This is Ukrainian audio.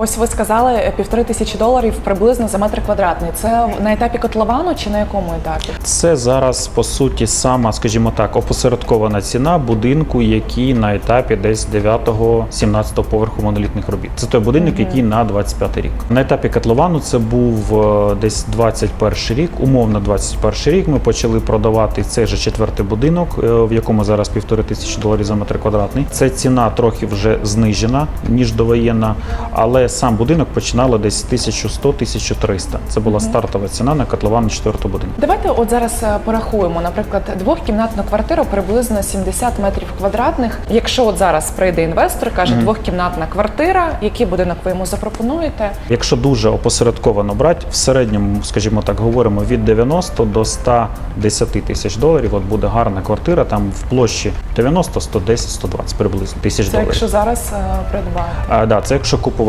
Ось ви сказали е, півтори тисячі доларів приблизно за метр квадратний. Це на етапі котловану чи на якому етапі? Це зараз по суті сама, скажімо так, опосередкована ціна будинку, який на етапі десь 9-17 поверху монолітних робіт. Це той будинок, який на 25 рік. На етапі котловану це був е, десь 21 рік, умовно 21 рік. Ми почали продавати цей же четвертий будинок, е, в якому зараз півтори тисячі доларів за метр квадратний. Це ціна трохи вже знижена ніж довоєнна, але сам будинок починали десь 1100-1300. Це була стартова ціна на котловану четвертого будинку. Давайте от зараз е, порахуємо, наприклад, двохкімнатну квартиру приблизно 70 метрів квадратних. Якщо от зараз прийде інвестор, каже двохкімнатна квартира, який будинок ви йому запропонуєте? Якщо дуже опосередковано брати, в середньому, скажімо так, говоримо від 90 до 110 тисяч доларів. От буде гарна квартира, там в площі 90, 110, 120 приблизно тисяч Це доларів. якщо зараз е, придбати. А, да, це якщо купувати.